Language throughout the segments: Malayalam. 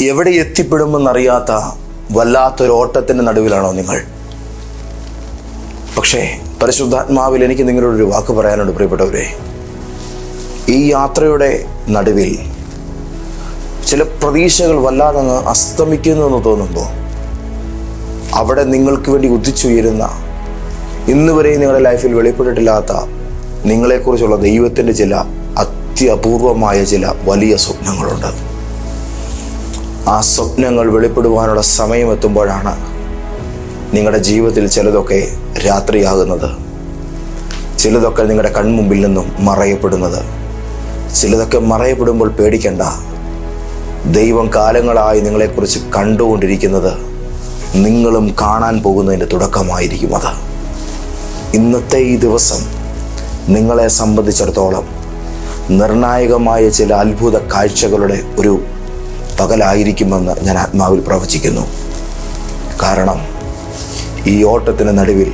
എവിടെ എത്തിപ്പെടുമെന്നറിയാത്ത വല്ലാത്തൊരോട്ടത്തിന്റെ നടുവിലാണോ നിങ്ങൾ? പക്ഷേ പരിശുദ്ധാത്മാവിൽ എനിക്ക് നിങ്ങളോടൊരു വാക്ക് പറയാനുണ്ട് പ്രിയപ്പെട്ടവരെ. ഈ യാത്രയുടെ നടുവിൽ ചില പ്രതീക്ഷകൾ വല്ലാതെ അസ്തമിക്കുന്നു എന്ന് തോന്നുമ്പോൾ അവിടെ നിങ്ങൾക്ക് വേണ്ടി ഉദിച്ചുയരുന്ന ഇന്ന് വരെ നിങ്ങളുടെ ലൈഫിൽ വെളിപ്പെട്ടിട്ടില്ലാത്ത നിങ്ങളെക്കുറിച്ചുള്ള ദൈവത്തിന്റെ ചില അത്യപൂർവമായ ചില വലിയ സ്വപ്നങ്ങളുണ്ട്. ആ സ്വപ്നങ്ങൾ വെളിപ്പെടുവാനുള്ള സമയം എത്തുമ്പോഴാണ് നിങ്ങളുടെ ജീവിതത്തിൽ ചിലതൊക്കെ രാത്രിയാകുന്നത്. ചിലതൊക്കെ നിങ്ങളുടെ കൺമുമ്പിൽ നിന്നും മറയപ്പെടുന്നത്. ചിലതൊക്കെ മറയപ്പെടുമ്പോൾ പേടിക്കണ്ട. ദൈവം കാലങ്ങളായി നിങ്ങളെക്കുറിച്ച് കണ്ടുകൊണ്ടിരിക്കുന്നത് നിങ്ങളും കാണാൻ പോകുന്നതിന്റെ തുടക്കമായിരിക്കും അത്. ഇന്നത്തെ ഈ ദിവസം നിങ്ങളെ സംബന്ധിച്ചിടത്തോളം നിർണായകമായ ചില അത്ഭുത കാഴ്ചകളുടെ ഒരു പകലായിരിക്കുമെന്ന് ഞാൻ ആത്മാവിൽ പ്രവചിക്കുന്നു. കാരണം ഈ ഓട്ടത്തിന് നടുവിൽ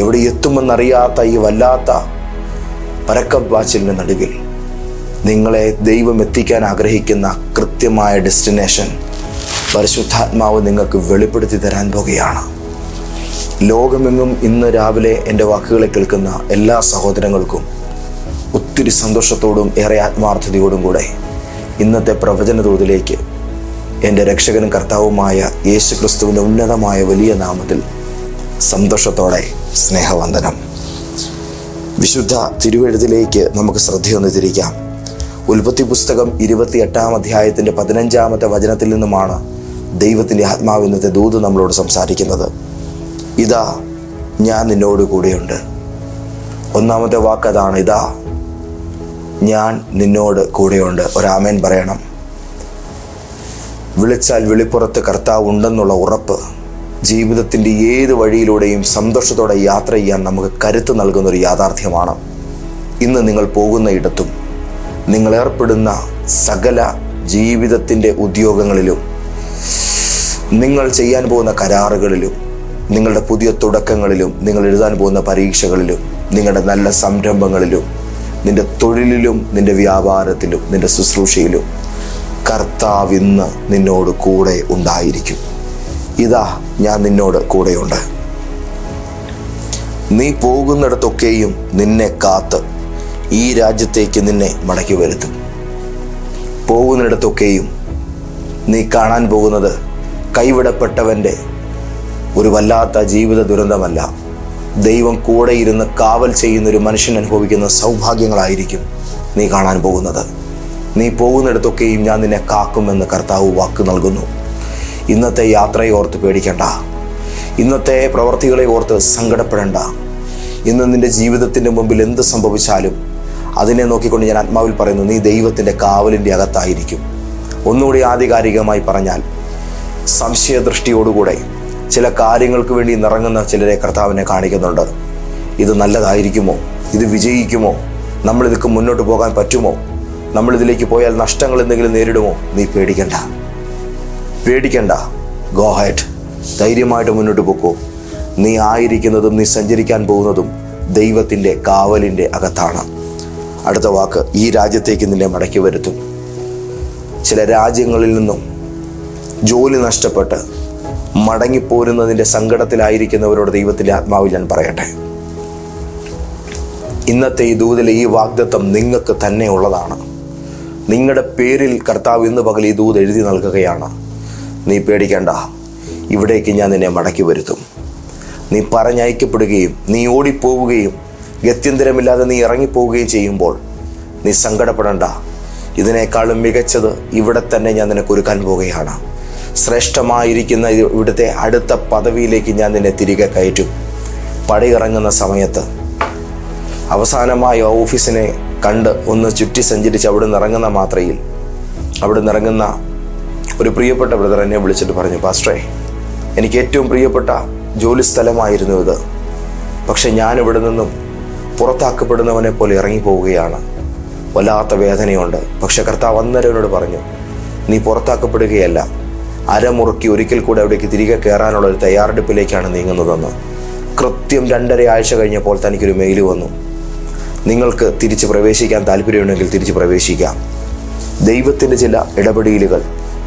എവിടെ എത്തുമെന്നറിയാത്ത ഈ വല്ലാത്ത പരക്കം പാച്ചിലിന് നടുവിൽ നിങ്ങളെ ദൈവം എത്തിക്കാൻ ആഗ്രഹിക്കുന്ന കൃത്യമായ ഡെസ്റ്റിനേഷൻ പരിശുദ്ധാത്മാവ് നിങ്ങൾക്ക് വെളിപ്പെടുത്തി തരാൻ പോകുകയാണ്. ലോകമെങ്ങും ഇന്ന് രാവിലെ എന്റെ വാക്കുകളെ കേൾക്കുന്ന എല്ലാ സഹോദരങ്ങൾക്കും ഒത്തിരി സന്തോഷത്തോടും ഏറെ ആത്മാർത്ഥതയോടും കൂടെ ഇന്നത്തെ പ്രവചന തോതിലേക്ക് എന്റെ രക്ഷകനും കർത്താവുമായ യേശു ക്രിസ്തുവിന്റെ ഉന്നതമായ വലിയ നാമത്തിൽ സന്തോഷത്തോടെ സ്നേഹവന്ദനം. വിശുദ്ധ തിരുവെഴുത്തിലേക്ക് നമുക്ക് ശ്രദ്ധയൊന്ന് തിരിക്കാം. ഉൽപ്പത്തി പുസ്തകം ഇരുപത്തി എട്ടാം അധ്യായത്തിന്റെ പതിനഞ്ചാമത്തെ വചനത്തിൽ നിന്നുമാണ് ദൈവത്തിന്റെ ആത്മാവ് ഇന്നത്തെ ദൂത് നമ്മളോട് സംസാരിക്കുന്നത്. ഇതാ ഞാൻ നിന്നോടുകൂടെയുണ്ട്. ഒന്നാമത്തെ വാക്ക് അതാണ് ഇതാ ഞാൻ നിന്നോട് കൂടെയുണ്ട്. ഒരാമേൻ പറയണം. വിളിച്ചാൽ വെളിപ്പുറത്ത് കർത്താവ് ഉണ്ടെന്നുള്ള ഉറപ്പ് ജീവിതത്തിന്റെ ഏത് വഴിയിലൂടെയും സന്തോഷത്തോടെ യാത്ര ചെയ്യാൻ നമുക്ക് കരുത്ത് നൽകുന്ന ഒരു യാഥാർത്ഥ്യമാണ്. ഇന്ന് നിങ്ങൾ പോകുന്ന ഇടത്തും നിങ്ങൾ ഏർപ്പെടുന്ന സകല ജീവിതത്തിന്റെ ഉദ്യോഗങ്ങളിലും നിങ്ങൾ ചെയ്യാൻ പോകുന്ന കരാറുകളിലും നിങ്ങളുടെ പുതിയ തുടക്കങ്ങളിലും നിങ്ങൾ എഴുതാൻ പോകുന്ന പരീക്ഷകളിലും നിങ്ങളുടെ നല്ല സംരംഭങ്ങളിലും നിന്റെ തൊഴിലിലും നിന്റെ വ്യാപാരത്തിലും നിന്റെ ശുശ്രൂഷയിലും കർത്താവ് ഇന്ന് നിന്നോട് കൂടെ ഉണ്ടായിരിക്കും. ഇതാ ഞാൻ നിന്നോട് കൂടെയുണ്ട്. നീ പോകുന്നിടത്തൊക്കെയും നിന്നെ കാത്ത് ഈ രാജ്യത്തേക്ക് നിന്നെ മടക്കി വരുത്തും. പോകുന്നിടത്തൊക്കെയും നീ കാണാൻ പോകുന്നത് കൈവിടപ്പെട്ടവന്റെ ഒരു വല്ലാത്ത ജീവിത ദുരന്തമല്ല. ദൈവം കൂടെ ഇരുന്ന് കാവൽ ചെയ്യുന്ന ഒരു മനുഷ്യൻ അനുഭവിക്കുന്ന സൗഭാഗ്യങ്ങളായിരിക്കും നീ കാണാൻ പോകുന്നത്. നീ പോകുന്നിടത്തൊക്കെയും ഞാൻ നിന്നെ കാക്കുമെന്ന് കർത്താവ് വാക്ക് നൽകുന്നു. ഇന്നത്തെ യാത്രയെ ഓർത്ത് പേടിക്കണ്ട. ഇന്നത്തെ പ്രവർത്തികളെ ഓർത്ത് സങ്കടപ്പെടേണ്ട. ഇന്ന് നിന്റെ ജീവിതത്തിന്റെ മുമ്പിൽ എന്ത് സംഭവിച്ചാലും അതിനെ നോക്കിക്കൊണ്ട് ഞാൻ ആത്മാവിൽ പറയുന്നു നീ ദൈവത്തിന്റെ കാവലിന്റെ അകത്തായിരിക്കും. ഒന്നുകൂടി ആധികാരികമായി പറഞ്ഞാൽ സംശയദൃഷ്ടിയോടുകൂടെ ചില കാര്യങ്ങൾക്ക് വേണ്ടി നിറങ്ങുന്ന ചിലരെ കർത്താവിനെ കാണിക്കുന്നുണ്ട്. ഇത് നല്ലതായിരിക്കുമോ? ഇത് വിജയിക്കുമോ? നമ്മൾ ഇതൊക്കെ മുന്നോട്ട് പോകാൻ പറ്റുമോ? നമ്മൾ ഇതിലേക്ക് പോയാൽ നഷ്ടങ്ങൾ എന്തെങ്കിലും നേരിടുമോ? നീ പേടിക്കണ്ട. പേടിക്കണ്ട. ഗോ ധൈര്യമായിട്ട് മുന്നോട്ട് പോക്കോ. നീ ആയിരിക്കുന്നതും നീ സഞ്ചരിക്കാൻ പോകുന്നതും ദൈവത്തിന്റെ കാവലിന്റെ അകത്താണ്. അടുത്ത വാക്ക് ഈ രാജ്യത്തേക്ക് നിന്നെ മടക്കി വരുത്തും. ചില രാജ്യങ്ങളിൽ നിന്നും ജോലി നഷ്ടപ്പെട്ട് മടങ്ങിപ്പോരുന്നതിന്റെ സങ്കടത്തിലായിരിക്കുന്നവരോട് ദൈവത്തിന്റെ ആത്മാവിൽ ഞാൻ പറയട്ടെ. ഇന്നത്തെ ഈ ദൂതിലെ ഈ വാഗ്ദത്വം നിങ്ങൾക്ക് തന്നെ ഉള്ളതാണ്. നിങ്ങളുടെ പേരിൽ കർത്താവ് ഇന്ന് പകൽ ഈ ദൂത് എഴുതി നൽകുകയാണ്. നീ പേടിക്കണ്ട. ഇവിടേക്ക് ഞാൻ നിന്നെ മടക്കി വരുത്തും. നീ പറഞ്ഞയക്കപ്പെടുകയും നീ ഓടിപ്പോവുകയും ഗത്യന്തരമില്ലാതെ നീ ഇറങ്ങിപ്പോവുകയും ചെയ്യുമ്പോൾ നീ സങ്കടപ്പെടണ്ട. ഇതിനേക്കാളും മികച്ചത് ഇവിടെ തന്നെ ഞാൻ നിനക്ക് ഒരുക്കാൻ പോവുകയാണ്. ശ്രേഷ്ഠമായിരിക്കുന്ന ഇവിടുത്തെ അടുത്ത പദവിയിലേക്ക് ഞാൻ നിന്നെ തിരികെ കയറ്റും. പടിയിറങ്ങുന്ന സമയത്ത് അവസാനമായി ഓഫീസിനെ കണ്ട് ഒന്ന് ചുറ്റി സഞ്ചരിച്ച് അവിടെ നിന്ന് ഇറങ്ങുന്ന മാത്രയിൽ അവിടെ നിന്ന് ഇറങ്ങുന്ന ഒരു പ്രിയപ്പെട്ട ബ്രദർ എന്നെ വിളിച്ചിട്ട് പറഞ്ഞു പാസ്റ്ററേ എനിക്ക് ഏറ്റവും പ്രിയപ്പെട്ട ജോലി സ്ഥലമായിരുന്നു ഇത്. പക്ഷെ ഞാൻ നിന്നും പുറത്താക്കപ്പെടുന്നവനെ പോലെ ഇറങ്ങിപ്പോവുകയാണ് വല്ലാത്ത വേദനയുണ്ട്. പക്ഷെ കർത്താവ് അന്നേരം പറഞ്ഞു നീ പുറത്താക്കപ്പെടുകയല്ല. അരമുറുക്കി ഒരിക്കൽ കൂടെ അവിടേക്ക് തിരികെ കയറാനുള്ള ഒരു തയ്യാറെടുപ്പിലേക്കാണ് നീങ്ങുന്നതെന്ന്. കൃത്യം രണ്ടര ആഴ്ച കഴിഞ്ഞപ്പോൾ തനിക്കൊരു മെയിൽ വന്നു. നിങ്ങൾക്ക് തിരിച്ച് പ്രവേശിക്കാൻ താല്പര്യമുണ്ടെങ്കിൽ തിരിച്ച് പ്രവേശിക്കാം. ദൈവത്തിന്റെ ചില ഇടപെടലുകൾ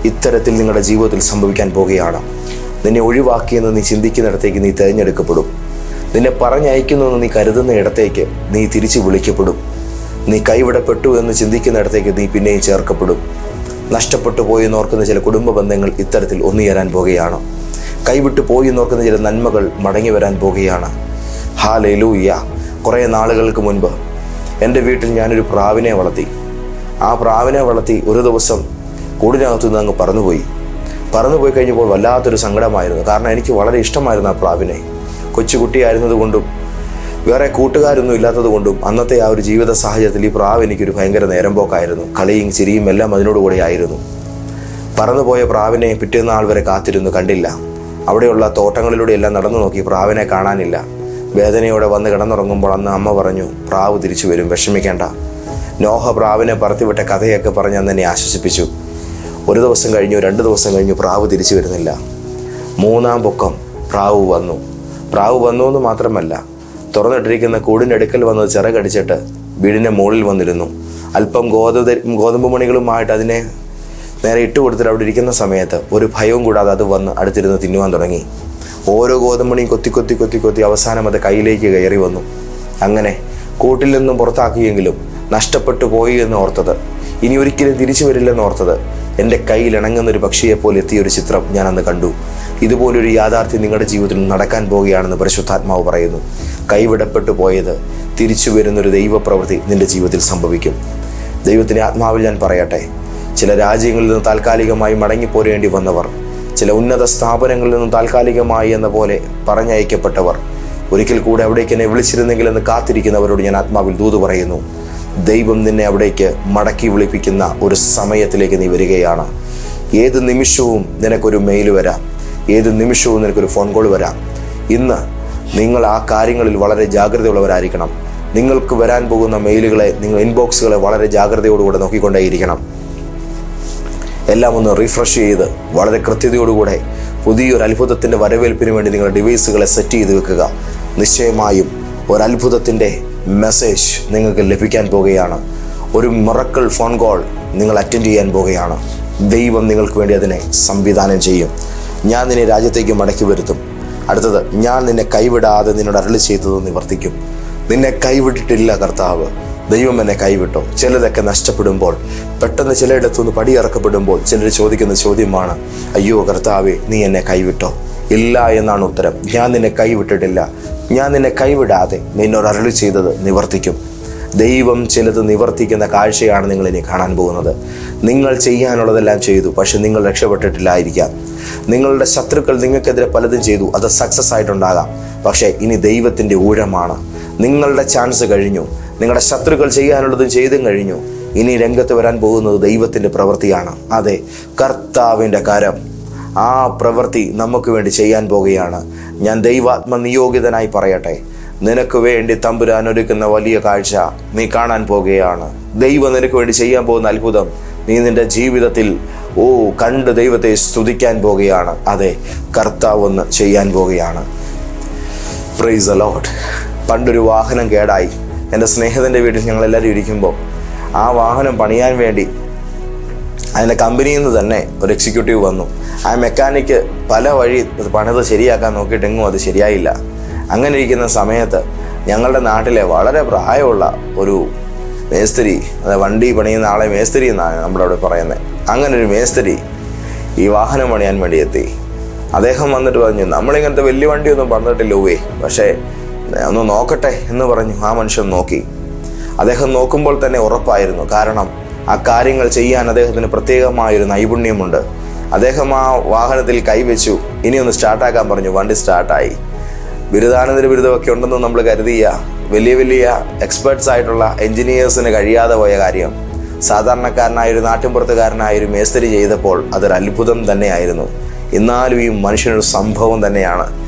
ഇത്തരത്തിൽ നിങ്ങളുടെ ജീവിതത്തിൽ സംഭവിക്കാൻ പോകുകയാണ്. നിന്നെ ഒഴിവാക്കിയെന്ന് നീ ചിന്തിക്കുന്നിടത്തേക്ക് നീ തിരഞ്ഞെടുക്കപ്പെടും. നിന്നെ പറഞ്ഞയക്കുന്നുവെന്ന് നീ കരുതുന്ന ഇടത്തേക്ക് നീ തിരിച്ചു വിളിക്കപ്പെടും. നീ കൈവിടപ്പെട്ടു എന്ന് ചിന്തിക്കുന്ന ചിന്തിക്കുന്നിടത്തേക്ക് നീ പിന്നെയും ചേർക്കപ്പെടും. നഷ്ടപ്പെട്ടു പോയി എന്നോർക്കുന്ന ചില കുടുംബ ബന്ധങ്ങൾ ഇത്തരത്തിൽ ഒന്നുചേരാൻ പോകുകയാണ്. കൈവിട്ടു പോയി എന്നോർക്കുന്ന ചില നന്മകൾ മടങ്ങി വരാൻ പോകുകയാണ്. ഹാലേ ലൂയ്യ കുറേ നാളുകൾക്ക് മുൻപ് എന്റെ വീട്ടിൽ ഞാനൊരു പ്രാവിനെ വളർത്തി. ആ പ്രാവിനെ വളർത്തി ഒരു ദിവസം കൂടിനകത്തു നിന്ന് അങ്ങ് പറന്നുപോയി. പറന്നുപോയി കഴിഞ്ഞപ്പോൾ വല്ലാത്തൊരു സങ്കടമായിരുന്നു. കാരണം എനിക്ക് വളരെ ഇഷ്ടമായിരുന്നു ആ പ്രാവിനെ. കൊച്ചുകുട്ടിയായിരുന്നതുകൊണ്ടും വേറെ കൂട്ടുകാരൊന്നും ഇല്ലാത്തത് കൊണ്ടും അന്നത്തെ ആ ഒരു ജീവിത സാഹചര്യത്തിൽ ഈ പ്രാവ് എനിക്കൊരു ഭയങ്കര നേരം പോക്കായിരുന്നു. കളിയും ചിരിയും എല്ലാം അതിനോടുകൂടെ ആയിരുന്നു. പറന്നുപോയ പ്രാവിനെ പിറ്റേന്ന് ആൾ വരെ കാത്തിരുന്നു കണ്ടില്ല. അവിടെയുള്ള തോട്ടങ്ങളിലൂടെ എല്ലാം നടന്നു നോക്കി പ്രാവിനെ കാണാനില്ല. വേദനയോടെ വന്ന് കിടന്നുറങ്ങുമ്പോൾ അന്ന് അമ്മ പറഞ്ഞു പ്രാവ് തിരിച്ചു വരും വിഷമിക്കേണ്ട. നോഹ പ്രാവിനെ പറത്തിവിട്ട കഥയൊക്കെ പറഞ്ഞ് അന്ന് എന്നെ ആശ്വസിപ്പിച്ചു. ഒരു ദിവസം കഴിഞ്ഞു രണ്ട് ദിവസം കഴിഞ്ഞു പ്രാവ് തിരിച്ചു വരുന്നില്ല. മൂന്നാം പൊക്കം പ്രാവ് വന്നു. പ്രാവ് വന്നു എന്ന് മാത്രമല്ല തുറന്നിട്ടിരിക്കുന്ന കൂടിന്റെ അടുക്കൽ വന്ന് ചിറകടിച്ചിട്ട് വീടിന്റെ മുകളിൽ വന്നിരുന്നു. അല്പം ഗോതമ്പ് ഗോതമ്പ് മണികളുമായിട്ട് അതിനെ നേരെ ഇട്ട് കൊടുത്തിട്ട് അവിടെ ഇരിക്കുന്ന സമയത്ത് ഒരു ഭയവും കൂടാതെ അത് വന്ന് അടുത്തിരുന്ന് തിന്നുവാൻ തുടങ്ങി. ഓരോ ഗോതമ്പണിയും കൊത്തി കൊത്തി കൊത്തി കൊത്തി അവസാനം അത് കയ്യിലേക്ക് കയറി വന്നു. അങ്ങനെ കൂട്ടിൽ നിന്നും പുറത്താക്കിയെങ്കിലും നഷ്ടപ്പെട്ടു പോയി എന്ന് ഓർത്തത്. ഇനി ഒരിക്കലും തിരിച്ചു വരില്ലെന്ന് ഓർത്തത്. എന്റെ കയ്യിൽ ഇണങ്ങുന്ന ഒരു പക്ഷിയെപ്പോലെ എത്തിയ ഒരു ചിത്രം ഞാൻ അന്ന് കണ്ടു. ഇതുപോലൊരു യാഥാർത്ഥ്യം നിങ്ങളുടെ ജീവിതത്തിൽ നടക്കാൻ പോവുകയാണെന്ന് പരിശുദ്ധാത്മാവ് പറയുന്നു. കൈവിടപ്പെട്ടു പോയത് തിരിച്ചു വരുന്നൊരു ദൈവപ്രവൃത്തി നിന്റെ ജീവിതത്തിൽ സംഭവിക്കും. ദൈവത്തിന്റെ ആത്മാവിൽ ഞാൻ പറയട്ടെ ചില രാജ്യങ്ങളിൽ നിന്ന് താൽക്കാലികമായി മടങ്ങിപ്പോരേണ്ടി വന്നവർ ചില ഉന്നത സ്ഥാപനങ്ങളിൽ നിന്നും താൽക്കാലികമായി എന്ന പോലെ പറഞ്ഞയക്കപ്പെട്ടവർ ഒരിക്കൽ കൂടെ അവിടേക്ക് എന്നെ വിളിച്ചിരുന്നെങ്കിൽ എന്ന് കാത്തിരിക്കുന്നവരോട് ഞാൻ ആത്മാവിൽ ദൂത് പറയുന്നു. ദൈവം നിന്നെ അവിടേക്ക് മടക്കി വിളിപ്പിക്കുന്ന ഒരു സമയത്തിലേക്ക് നീ വരികയാണ്. ഏത് നിമിഷവും നിനക്കൊരു മെയിൽ വരാം. ഏത് നിമിഷവും നിനക്കൊരു ഫോൺ കോൾ വരാം. ഇന്ന് നിങ്ങൾ ആ കാര്യങ്ങളിൽ വളരെ ജാഗ്രതയുള്ളവരായിരിക്കണം. നിങ്ങൾക്ക് വരാൻ പോകുന്ന മെയിലുകളെ നിങ്ങൾ ഇൻബോക്സുകളെ വളരെ ജാഗ്രതയോടുകൂടെ നോക്കിക്കൊണ്ടേയിരിക്കണം. എല്ലാം ഒന്ന് റിഫ്രഷ് ചെയ്ത് വളരെ കൃത്യതയോടുകൂടെ പുതിയൊരു അത്ഭുതത്തിന്റെ വരവേൽപ്പിന് വേണ്ടി നിങ്ങളുടെ ഡിവൈസുകളെ സെറ്റ് ചെയ്ത് വെക്കുക. നിശ്ചയമായും ഒരത്ഭുതത്തിന്റെ മെസ്സേജ് നിങ്ങൾക്ക് ലഭിക്കാൻ പോകുകയാണ്. ഒരു മിറക്കിൾ ഫോൺ കോൾ നിങ്ങൾ അറ്റൻഡ് ചെയ്യാൻ പോകുകയാണ്. ദൈവം നിങ്ങൾക്ക് വേണ്ടി അതിനെ സംവിധാനം ചെയ്യും. ഞാൻ നിന്നെ രാജ്യത്തേക്ക് മടക്കി വരുത്തും. അടുത്തത് ഞാൻ നിന്നെ കൈവിടാതെ നിന്നോട് അരളി ചെയ്തത് നിവർത്തിക്കും. നിന്നെ കൈവിട്ടിട്ടില്ല കർത്താവ്. ദൈവം എന്നെ കൈവിട്ടു. ചിലതൊക്കെ നഷ്ടപ്പെടുമ്പോൾ പെട്ടെന്ന് ചിലയിടത്തുനിന്ന് പടിയിറക്കപ്പെടുമ്പോൾ ചിലർ ചോദിക്കുന്ന ചോദ്യമാണ് അയ്യോ കർത്താവേ നീ എന്നെ കൈവിട്ടോ? ഇല്ല എന്നാണ് ഉത്തരം. ഞാൻ നിന്നെ കൈവിട്ടിട്ടില്ല. ഞാൻ നിന്നെ കൈവിടാതെ നിന്നോട് അരളി ചെയ്തത് നിവർത്തിക്കും. ദൈവം ചിലത് നിവർത്തിക്കുന്ന കാഴ്ചയാണ് നിങ്ങൾ ഇനി കാണാൻ പോകുന്നത്. നിങ്ങൾ ചെയ്യാനുള്ളതെല്ലാം ചെയ്തു പക്ഷെ നിങ്ങൾ രക്ഷപ്പെട്ടിട്ടില്ലായിരിക്കാം. നിങ്ങളുടെ ശത്രുക്കൾ നിങ്ങൾക്കെതിരെ പലതും ചെയ്തു അത് സക്സസ് ആയിട്ടുണ്ടാകാം. പക്ഷേ ഇനി ദൈവത്തിന്റെ ഊഴമാണ്. നിങ്ങളുടെ ചാൻസ് കഴിഞ്ഞു. നിങ്ങളുടെ ശത്രുക്കൾ ചെയ്യാനുള്ളതും ചെയ്തും കഴിഞ്ഞു. ഇനി രംഗത്ത് വരാൻ പോകുന്നത് ദൈവത്തിന്റെ പ്രവൃത്തിയാണ്. അതെ കർത്താവിന്റെ കരം. ആ പ്രവൃത്തി നമുക്ക് വേണ്ടി ചെയ്യാൻ പോകുകയാണ്. ഞാൻ ദൈവാത്മ നിയോഗിതനായി പറയട്ടെ. നിനക്ക് വേണ്ടി തമ്പുരാൻ ഒരുക്കുന്ന വലിയ കാഴ്ച നീ കാണാൻ പോകുകയാണ്. ദൈവം നിനക്ക് വേണ്ടി ചെയ്യാൻ പോകുന്ന അത്ഭുതം നീ നിന്റെ ജീവിതത്തിൽ ഓ കണ്ട് ദൈവത്തെ സ്തുതിക്കാൻ പോകുകയാണ്. അതെ കർത്താവ് ഒന്ന് ചെയ്യാൻ പോകുകയാണ്. പ്രൈസ് അലോട്ട് പണ്ടൊരു വാഹനം കേടായി. എന്റെ സ്നേഹിതന്റെ വീട്ടിൽ ഞങ്ങൾ എല്ലാവരും ഇരിക്കുമ്പോൾ ആ വാഹനം പണിയാൻ വേണ്ടി അതിന്റെ കമ്പനിയിൽ നിന്ന് തന്നെ ഒരു എക്സിക്യൂട്ടീവ് വന്നു. ആ മെക്കാനിക്ക് പല വഴി പണിത് ശരിയാക്കാൻ നോക്കിയിട്ടെങ്ങും അത് ശരിയായില്ല. അങ്ങനെ ഇരിക്കുന്ന സമയത്ത് ഞങ്ങളുടെ നാട്ടിലെ വളരെ പ്രായമുള്ള ഒരു മേസ്തിരി അതായത് വണ്ടി പണിയുന്ന ആളെ മേസ്തിരി എന്നാണ് നമ്മുടെ അവിടെ പറയുന്നത്. അങ്ങനെ ഒരു മേസ്തിരി ഈ വാഹനം പണിയാൻ വേണ്ടി എത്തി. അദ്ദേഹം വന്നിട്ട് പറഞ്ഞു നമ്മളിങ്ങനത്തെ വലിയ വണ്ടിയൊന്നും പറഞ്ഞിട്ടില്ല ഉവേ പക്ഷേ ഒന്ന് നോക്കട്ടെ എന്ന് പറഞ്ഞു. ആ മനുഷ്യൻ നോക്കി. അദ്ദേഹം നോക്കുമ്പോൾ തന്നെ ഉറപ്പായിരുന്നു. കാരണം ആ കാര്യങ്ങൾ ചെയ്യാൻ അദ്ദേഹത്തിന് പ്രത്യേകമായൊരു നൈപുണ്യമുണ്ട്. അദ്ദേഹം ആ വാഹനത്തിൽ കൈവച്ചു. ഇനി ഒന്ന് സ്റ്റാർട്ടാക്കാൻ പറഞ്ഞു. വണ്ടി സ്റ്റാർട്ടായി. ബിരുദാനന്തര ബിരുദമൊക്കെ ഉണ്ടെന്ന് നമ്മൾ കരുതിയ വലിയ വലിയ എക്സ്പേർട്സ് ആയിട്ടുള്ള എഞ്ചിനീയേഴ്സിന് കഴിയാതെ പോയ കാര്യം. സാധാരണക്കാരനായ ഒരു നാട്ടിൻപുറത്തുകാരനായ ഒരു മേസ്തിരി ചെയ്തപ്പോൾ അതൊരു അത്ഭുതം തന്നെയായിരുന്നു. എന്നാലും ഈ മനുഷ്യനൊരു സംഭവം തന്നെയാണ്.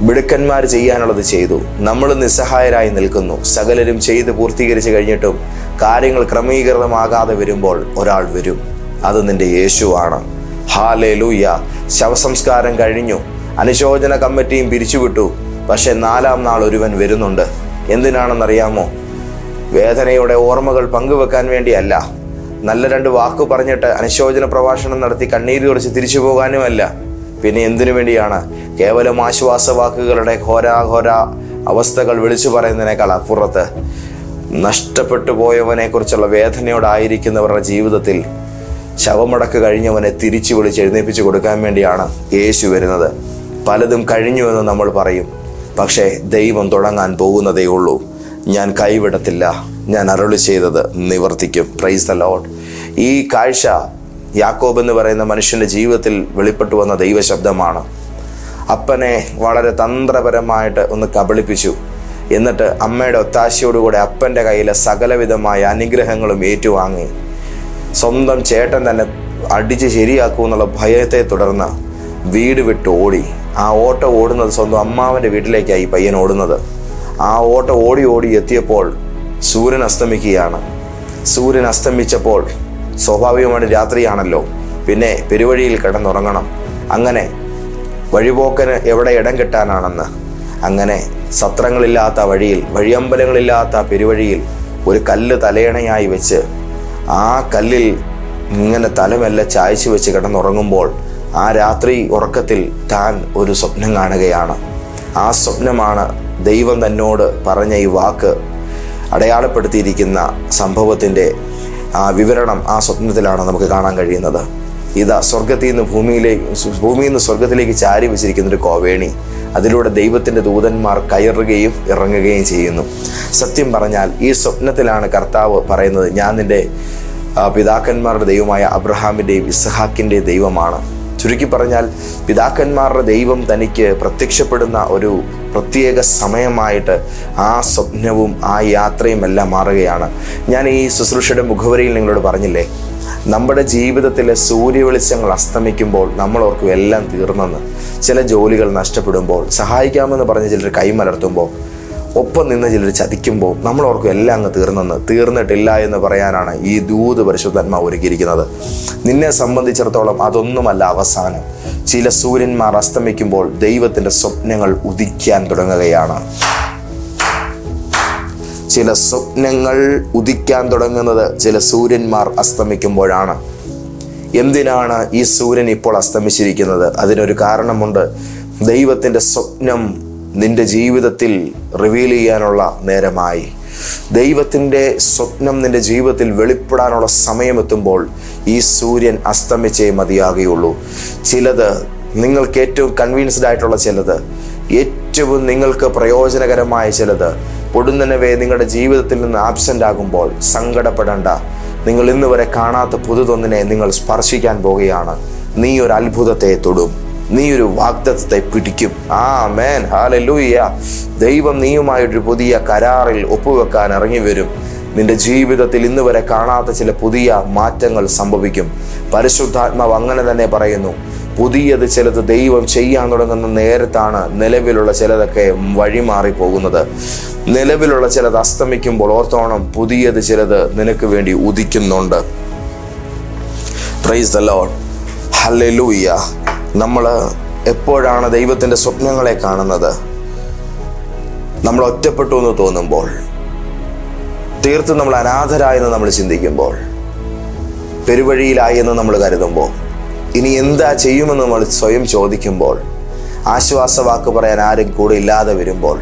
മിടുക്കന്മാർ ചെയ്യാനുള്ളത് ചെയ്തു. നമ്മൾ നിസ്സഹായരായി നിൽക്കുന്നു. സകലരും ചെയ്ത് പൂർത്തീകരിച്ച് കഴിഞ്ഞിട്ടും കാര്യങ്ങൾ ക്രമീകൃതമാകാതെ വരുമ്പോൾ ഒരാൾ വരും. അത് നിന്റെ യേശുവാണ്. ഹാലേ ലൂയ ശവസംസ്കാരം കഴിഞ്ഞു. അനുശോചന കമ്മിറ്റിയും പിരിച്ചുവിട്ടു. പക്ഷെ നാലാം നാൾ ഒരുവൻ വരുന്നുണ്ട്. എന്തിനാണെന്നറിയാമോ? വേദനയുടെ ഓർമ്മകൾ പങ്കുവെക്കാൻ വേണ്ടിയല്ല. നല്ല രണ്ട് വാക്ക് പറഞ്ഞിട്ട് അനുശോചന പ്രഭാഷണം നടത്തി കണ്ണീര് കുറച്ച് തിരിച്ചു പോകാനുമല്ല. പിന്നെ എന്തിനു വേണ്ടിയാണ്? കേവലം ആശ്വാസ വാക്കുകളുടെ ഘോരാഘോര അവസ്ഥകൾ വിളിച്ചു പറയുന്നതിനേക്കാൾ അപ്പുറത്ത്. നഷ്ടപ്പെട്ടു പോയവനെ കുറിച്ചുള്ള വേദനയോടായിരിക്കുന്നവരുടെ ജീവിതത്തിൽ ശവമടക്ക് കഴിഞ്ഞവനെ തിരിച്ചു വിളിച്ച് എഴുന്നേൽപ്പിച്ചു കൊടുക്കാൻ വേണ്ടിയാണ് യേശു വരുന്നത്. പലതും കഴിഞ്ഞു എന്ന് നമ്മൾ പറയും. പക്ഷേ ദൈവം തുടങ്ങാൻ പോകുന്നതേ ഉള്ളൂ. ഞാൻ കൈവിടത്തില്ല. ഞാൻ അരുളി ചെയ്തത് നിവർത്തിക്കും. പ്രൈസ് ദ ലോഡ് ഈ കാഴ്ച യാക്കോബ് എന്ന് പറയുന്ന മനുഷ്യന്റെ ജീവിതത്തിൽ വെളിപ്പെട്ടു വന്ന ദൈവശബ്ദമാണ്. അപ്പനെ വളരെ തന്ത്രപരമായിട്ട് ഒന്ന് കബളിപ്പിച്ചു. എന്നിട്ട് അമ്മയുടെ ഒത്താശയോടുകൂടെ അപ്പന്റെ കയ്യിലെ സകലവിധമായ അനുഗ്രഹങ്ങളും ഏറ്റുവാങ്ങി. സ്വന്തം ചേട്ടൻ തന്നെ അടിച്ച് ശരിയാക്കൂ എന്നുള്ള ഭയത്തെ തുടർന്ന് വീട് വിട്ട് ഓടി. ആ ഓട്ടം ഓടുന്നത് സ്വന്തം അമ്മാവന്റെ വീട്ടിലേക്കായി പയ്യൻ ഓടുന്നത്. ആ ഓട്ടം ഓടി ഓടി എത്തിയപ്പോൾ സൂര്യൻ അസ്തമിക്കുകയാണ്. സൂര്യൻ അസ്തമിച്ചപ്പോൾ സ്വാഭാവികമായിട്ട് രാത്രിയാണല്ലോ. പിന്നെ പെരുവഴിയിൽ കിടന്നുറങ്ങണം. അങ്ങനെ വഴിപോക്കന് എവിടെ ഇടം കിട്ടാനാണെന്ന് അങ്ങനെ സത്രങ്ങളില്ലാത്ത വഴിയിൽ വഴിയമ്പലങ്ങളില്ലാത്ത പെരുവഴിയിൽ ഒരു കല്ല് തലയണയായി വെച്ച് ആ കല്ലിൽ ഇങ്ങനെ തലമെല്ല ചായച്ചു വെച്ച് കിടന്നുറങ്ങുമ്പോൾ ആ രാത്രി ഉറക്കത്തിൽ താൻ ഒരു സ്വപ്നം കാണുകയാണ്. ആ സ്വപ്നമാണ് ദൈവം തന്നോട് പറഞ്ഞ ഈ വാക്ക് അടയാളപ്പെടുത്തിയിരിക്കുന്ന സംഭവത്തിന്റെ ആ വിവരണം ആ സ്വപ്നത്തിലാണ് നമുക്ക് കാണാൻ കഴിയുന്നത്. ഇതാ സ്വർഗത്തിൽ നിന്ന് ഭൂമിയിലേക്ക് ഭൂമിയിൽ നിന്ന് സ്വർഗത്തിലേക്ക് ചാരി വെച്ചിരിക്കുന്ന ഒരു കോവേണി. അതിലൂടെ ദൈവത്തിന്റെ ദൂതന്മാർ കയറുകയും ഇറങ്ങുകയും ചെയ്യുന്നു. സത്യം പറഞ്ഞാൽ ഈ സ്വപ്നത്തിലാണ് കർത്താവ് പറയുന്നത് ഞാൻ നിന്റെ പിതാക്കന്മാരുടെ ദൈവമായ അബ്രഹാമിന്റെയും ഇസ്ഹാക്കിന്റെ ദൈവമാണ്. ചുരുക്കി പറഞ്ഞാൽ പിതാക്കന്മാരുടെ ദൈവം തനിക്ക് പ്രത്യക്ഷപ്പെടുന്ന ഒരു പ്രത്യേക സമയമായിട്ട് ആ സ്വപ്നവും ആ യാത്രയും എല്ലാം മാറുകയാണ്. ഞാൻ ഈ ശുശ്രൂഷയുടെ മുഖവരിയിൽ നിങ്ങളോട് പറഞ്ഞില്ലേ നമ്മുടെ ജീവിതത്തിലെ സൂര്യവെളിച്ചങ്ങൾ അസ്തമിക്കുമ്പോൾ നമ്മൾ ഓർക്കും എല്ലാം തീർന്നെന്ന്. ചില ജോലികൾ നഷ്ടപ്പെടുമ്പോൾ സഹായിക്കാമെന്ന് പറഞ്ഞ് ചിലർ കൈമലർത്തുമ്പോൾ ഒപ്പം നിന്ന് ചിലർ ചതിക്കുമ്പോൾ നമ്മൾ ഓർക്കും എല്ലാം അങ്ങ് തീർന്നെന്ന്. തീർന്നിട്ടില്ല എന്ന് പറയാനാണ് ഈ ദൂത് പരിശുദ്ധാത്മാവ് ഒരുക്കിയിരിക്കുന്നത്. നിന്നെ സംബന്ധിച്ചിടത്തോളം അതൊന്നുമല്ല അവസാനം. ചില സൂര്യന്മാർ അസ്തമിക്കുമ്പോൾ ദൈവത്തിന്റെ സ്വപ്നങ്ങൾ ഉദിക്കാൻ തുടങ്ങുകയാണ്. ചില സ്വപ്നങ്ങൾ ഉദിക്കാൻ തുടങ്ങുന്നത് ചില സൂര്യന്മാർ അസ്തമിക്കുമ്പോഴാണ്. എന്തിനാണ് ഈ സൂര്യൻ ഇപ്പോൾ അസ്തമിച്ചിരിക്കുന്നത്? അതിനൊരു കാരണമുണ്ട്. ദൈവത്തിന്റെ സ്വപ്നം നിന്റെ ജീവിതത്തിൽ റിവീൽ ചെയ്യാനുള്ള നേരമായി. ദൈവത്തിന്റെ സ്വപ്നം നിന്റെ ജീവിതത്തിൽ വെളിപ്പെടാനുള്ള സമയമെത്തുമ്പോൾ ഈ സൂര്യൻ അസ്തമിച്ചേ മതിയാകുകയുള്ളൂ. ചിലത് നിങ്ങൾക്ക് ഏറ്റവും കൺവീൻസ്ഡ് ആയിട്ടുള്ള ചിലത് ഏറ്റവും നിങ്ങൾക്ക് പ്രയോജനകരമായ ചിലത് പൊടുന്നനവേ നിങ്ങളുടെ ജീവിതത്തിൽ നിന്ന് ആബ്സെന്റ് ആകുമ്പോൾ സങ്കടപ്പെടേണ്ട. നിങ്ങൾ ഇന്ന് വരെ കാണാത്ത പുതുതൊന്നിനെ നിങ്ങൾ സ്പർശിക്കാൻ പോവുകയാണ്. നീ ഒരു അത്ഭുതത്തെ തൊടും. നീ ഒരു വാഗ്ദത്തത്തെ പിടിക്കും. ആ മേൻ ഹാലൂയ ദൈവം നീയുമായൊരു പുതിയ കരാറിൽ ഒപ്പുവെക്കാൻ ഇറങ്ങി വരും. നിന്റെ ജീവിതത്തിൽ ഇന്ന് വരെ കാണാത്ത ചില പുതിയ മാറ്റങ്ങൾ സംഭവിക്കും. പരിശുദ്ധാത്മാവ് അങ്ങനെ തന്നെ പറയുന്നു. പുതിയത് ചിലത് ദൈവം ചെയ്യാൻ തുടങ്ങുന്ന നേരത്താണ് നിലവിലുള്ള ചിലതൊക്കെ വഴിമാറി പോകുന്നത് നിലവിലുള്ള ചിലത് അസ്തമിക്കുമ്പോൾ ഓർത്തോണം പുതിയത് ചിലത് നിനക്ക് വേണ്ടി ഉദിക്കുന്നുണ്ട്. പ്രൈസ് ദ ലോഡ് ഹല്ലേലൂയ നമ്മൾ എപ്പോഴാണ് ദൈവത്തിന്റെ സ്വപ്നങ്ങളെ കാണുന്നത്? നമ്മൾ ഒറ്റപ്പെട്ടു എന്ന് തോന്നുമ്പോൾ തീർത്തും നമ്മൾ അനാഥരായെന്ന് നമ്മൾ ചിന്തിക്കുമ്പോൾ പെരുവഴിയിലായി എന്ന് നമ്മൾ കരുതുമ്പോൾ ഇനി എന്താ ചെയ്യുമെന്ന് നമ്മൾ സ്വയം ചോദിക്കുമ്പോൾ ആശ്വാസവാക്ക് പറയാൻ ആരും കൂടെ ഇല്ലാതെ വരുമ്പോൾ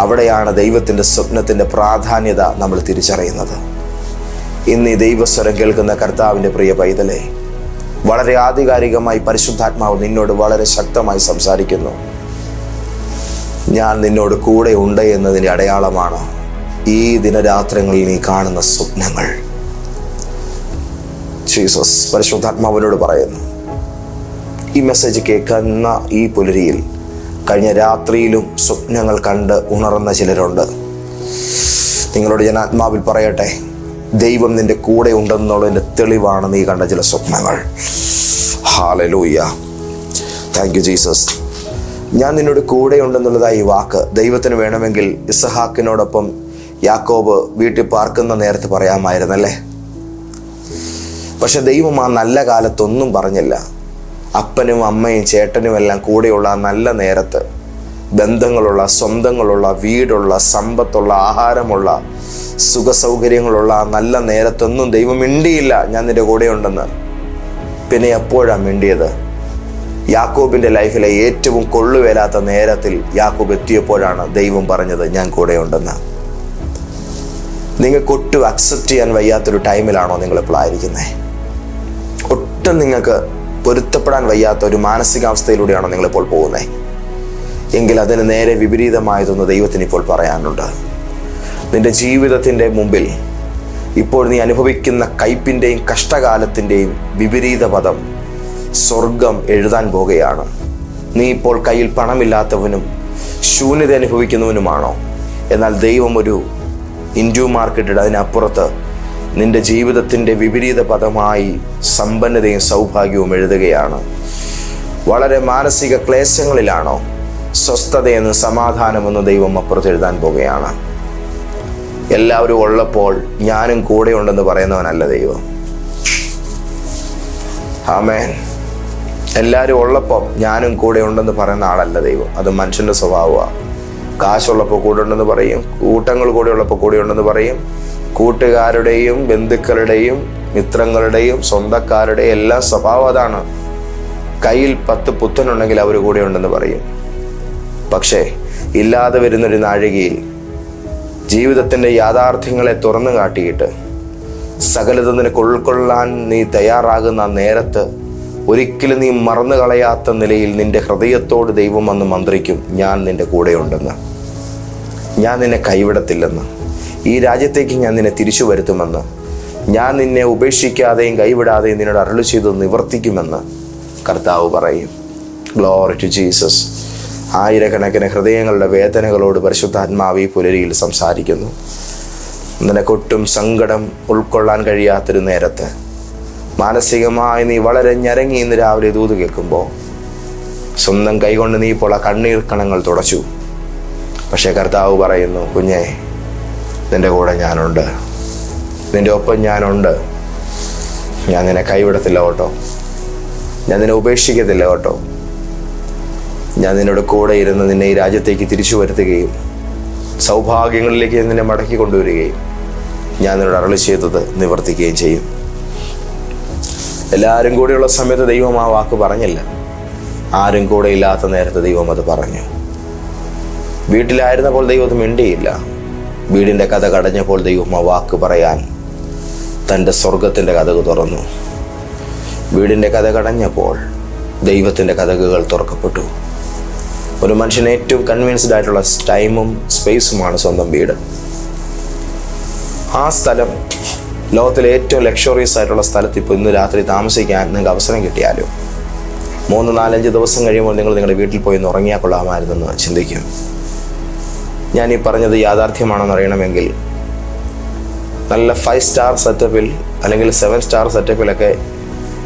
അവിടെയാണ് ദൈവത്തിന്റെ സ്വപ്നത്തിന്റെ പ്രാധാന്യത നമ്മൾ തിരിച്ചറിയുന്നത്. ഇന്ന് ഈ ദൈവസ്വരം കേൾക്കുന്ന കർത്താവിന്റെ പ്രിയ പൈതലെ വളരെ ആധികാരികമായി പരിശുദ്ധാത്മാവ് നിന്നോട് വളരെ ശക്തമായി സംസാരിക്കുന്നു. ഞാൻ നിന്നോട് കൂടെ ഉണ്ട് എന്നതിന്റെ അടയാളമാണ് ഈ ദിനരാത്രങ്ങളിൽ നീ കാണുന്ന സ്വപ്നങ്ങൾ. ജീസസ് പരിശുദ്ധാത്മാവിനോട് പറയുന്നു ഈ മെസ്സേജ് കേൾക്കുന്ന ഈ പുലരിയിൽ കഴിഞ്ഞ രാത്രിയിലും സ്വപ്നങ്ങൾ കണ്ട് ഉണർന്ന ചിലരുണ്ട്. നിങ്ങളോട് ഞാൻ ആത്മാവിൽ പറയട്ടെ ദൈവം നിന്റെ കൂടെ ഉണ്ടെന്നുള്ളതിന്റെ തെളിവാണ് നീ കണ്ട ചില സ്വപ്നങ്ങൾ. ഹാലലൂയ്യ താങ്ക് യു ജീസസ് ഞാൻ നിന്നോട് കൂടെ ഉണ്ടെന്നുള്ളതായി ഈ വാക്ക് ദൈവത്തിന് വേണമെങ്കിൽ ഇസഹാക്കിനോടൊപ്പം യാക്കോബ് വീട്ടിൽ പാർക്കുന്ന നേരത്ത് പറയാമായിരുന്നല്ലേ? പക്ഷെ ദൈവം ആ നല്ല കാലത്തൊന്നും പറഞ്ഞില്ല. അപ്പനും അമ്മയും ചേട്ടനും എല്ലാം കൂടെയുള്ള നല്ല നേരത്ത് ബന്ധങ്ങളുള്ള സ്വന്തങ്ങളുള്ള വീടുള്ള സമ്പത്തുള്ള ആഹാരമുള്ള സുഖസൗകര്യങ്ങളുള്ള നല്ല നേരത്തൊന്നും ദൈവം മിണ്ടിയില്ല ഞാൻ നിന്റെ കൂടെയുണ്ടെന്ന്. പിന്നെ എപ്പോഴാണ് മിണ്ടിയത്? യാക്കോബിന്റെ ലൈഫിലെ ഏറ്റവും കൊള്ളുവേലാത്ത നേരത്തിൽ യാക്കോബ് എത്തിയപ്പോഴാണ് ദൈവം പറഞ്ഞത് ഞാൻ കൂടെ കൂടെയുണ്ടെന്ന്. നിങ്ങൾക്ക് ഒട്ടും അക്സെപ്റ്റ് ചെയ്യാൻ വയ്യാത്തൊരു ടൈമിലാണോ നിങ്ങൾ ഇപ്പോൾ ആയിരിക്കുന്നത് ഒട്ടും നിങ്ങൾക്ക് പൊരുത്തപ്പെടാൻ വയ്യാത്ത ഒരു മാനസികാവസ്ഥയിലൂടെയാണോ നിങ്ങളിപ്പോൾ പോകുന്നത് എങ്കിൽ അതിന് നേരെ വിപരീതമായതൊന്ന് ദൈവത്തിന് ഇപ്പോൾ പറയാനുണ്ട്. നിന്റെ ജീവിതത്തിന്റെ മുമ്പിൽ ഇപ്പോൾ നീ അനുഭവിക്കുന്ന കയ്പിന്റെയും കഷ്ടകാലത്തിന്റെയും വിപരീത പദം സ്വർഗം എഴുതാൻ പോകുകയാണ്. നീ ഇപ്പോൾ കയ്യിൽ പണമില്ലാത്തവനും ശൂന്യത അനുഭവിക്കുന്നവനുമാണോ? എന്നാൽ ദൈവം ഒരു ഇൻഡ്യൂ മാർക്കറ്റ് അതിനപ്പുറത്ത് നിന്റെ ജീവിതത്തിന്റെ വിപരീത പദമായി സമ്പന്നതയും സൗഭാഗ്യവും എഴുതുകയാണ്. വളരെ മാനസിക ക്ലേശങ്ങളിലാണോ സ്വസ്ഥതയെന്ന് സമാധാനമെന്ന് ദൈവം അപ്പുറത്ത് എഴുതാൻ പോകുകയാണ് എല്ലാവരും ഉള്ളപ്പോൾ ഞാനും കൂടെ ഉണ്ടെന്ന് പറയുന്നവനല്ല ദൈവം. ആമേൻ. എല്ലാവരും ഉള്ളപ്പോൾ ഞാനും കൂടെ ഉണ്ടെന്ന് പറയുന്ന ആളല്ല ദൈവം. അത് മനുഷ്യന്റെ സ്വഭാവമാണ് കാശുള്ളപ്പോൾ കൂടെ ഉണ്ടെന്ന് പറയും കൂട്ടങ്ങൾ കൂടെ ഉള്ളപ്പോൾ കൂടെ ഉണ്ടെന്ന് പറയും കൂട്ടുകാരുടെയും ബന്ധുക്കളുടെയും മിത്രങ്ങളുടെയും സ്വന്തക്കാരുടെയും എല്ലാം സ്വഭാവം അതാണ്. കയ്യിൽ പത്ത് പുത്തനുണ്ടെങ്കിൽ അവർ കൂടെ ഉണ്ടെന്ന് പറയും. പക്ഷേ ഇല്ലാതെ വരുന്നൊരു നാഴികയിൽ ജീവിതത്തിന്റെ യാഥാർത്ഥ്യങ്ങളെ തുറന്നു കാട്ടിയിട്ട് സകലത് ഉൾക്കൊള്ളാൻ നീ തയ്യാറാകുന്ന നേരത്ത് ഒരിക്കലും നീ മറന്നു കളയാത്ത നിലയിൽ നിന്റെ ഹൃദയത്തോട് ദൈവം വന്ന് മന്ത്രിക്കും ഞാൻ നിന്റെ കൂടെയുണ്ടെന്ന്. ഞാൻ നിന്നെ കൈവിടത്തില്ലെന്ന്. ഈ രാജ്യത്തേക്ക് ഞാൻ നിന്നെ തിരിച്ചു വരുത്തുമെന്ന്. ഞാൻ നിന്നെ ഉപേക്ഷിക്കാതെയും കൈവിടാതെയും നിന്നോട് അരളി ചെയ്ത് നിവർത്തിക്കുമെന്ന് കർത്താവ് പറയും. ഗ്ലോറി ടു ജീസസ് ആയിരക്കണക്കിന് ഹൃദയങ്ങളുടെ വേദനകളോട് പരിശുദ്ധാത്മാവ് ഈ പുലരിയിൽ സംസാരിക്കുന്നു. നിനക്കൊട്ടും സങ്കടം ഉൾക്കൊള്ളാൻ കഴിയാത്തൊരു നേരത്ത് മാനസികമായി നീ വളരെ ഞരങ്ങി ഇന്ന് രാവിലെ ദൂത് കേൾക്കുമ്പോൾ സ്വന്തം കൈകൊണ്ട് നീ ഇപ്പോൾ ആ കണ്ണീർ കണങ്ങൾ തുടച്ചു. പക്ഷേ കർത്താവ് പറയുന്നു കുഞ്ഞെ നിന്റെ കൂടെ ഞാനുണ്ട്. നിന്റെ ഒപ്പം ഞാനുണ്ട്. ഞാൻ നിന്നെ കൈവിടത്തില്ല കേട്ടോ ഞാൻ നിന്നെ ഉപേക്ഷിക്കത്തില്ല കേട്ടോ ഞാൻ നിന്നോട് കൂടെ ഇരുന്ന് നിന്നെ ഈ രാജ്യത്തേക്ക് തിരിച്ചു വരുത്തുകയും സൗഭാഗ്യങ്ങളിലേക്ക് നിന്നെ മടക്കി കൊണ്ടുവരികയും ഞാൻ നിന്നോട് അരളി ചെയ്തത് നിവർത്തിക്കുകയും ചെയ്യും. എല്ലാവരും കൂടെയുള്ള സമയത്ത് ദൈവം ആ വാക്ക് പറഞ്ഞില്ല. ആരും കൂടെ ഇല്ലാത്ത നേരത്തെ ദൈവം അത് പറഞ്ഞു. വീട്ടിലായിരുന്നപ്പോൾ ദൈവം അത് മിണ്ടിയില്ല. വീടിന്റെ കഥ കടഞ്ഞപ്പോൾ ദൈവം ആ വാക്ക് പറയാൻ തന്റെ സ്വർഗത്തിന്റെ കഥക് തുറന്നു. വീടിന്റെ കഥ കടഞ്ഞപ്പോൾ ദൈവത്തിന്റെ കഥകുകൾ തുറക്കപ്പെട്ടു. ഒരു മനുഷ്യന് ഏറ്റവും കൺവീൻസ്ഡ് ആയിട്ടുള്ള ടൈമും സ്പേസുമാണ് സ്വന്തം വീട്. ആ സ്ഥലം ലോകത്തിലെ ഏറ്റവും ലക്ഷറിയസ് ആയിട്ടുള്ള സ്ഥലത്ത് ഇപ്പോൾ ഇന്ന് രാത്രി താമസിക്കാൻ നിങ്ങൾക്ക് അവസരം കിട്ടിയാലോ? മൂന്ന് നാലഞ്ച് ദിവസം കഴിയുമ്പോൾ നിങ്ങൾ നിങ്ങളുടെ വീട്ടിൽ പോയി ഒന്ന് ഉറങ്ങിയാൽ കൊള്ളാമായിരുന്നെന്ന് ചിന്തിക്കും. ഞാൻ ഈ പറഞ്ഞത് യാഥാർത്ഥ്യമാണെന്ന് അറിയണമെങ്കിൽ നല്ല ഫൈവ് സ്റ്റാർ സെറ്റപ്പിൽ അല്ലെങ്കിൽ സെവൻ സ്റ്റാർ സെറ്റപ്പിലൊക്കെ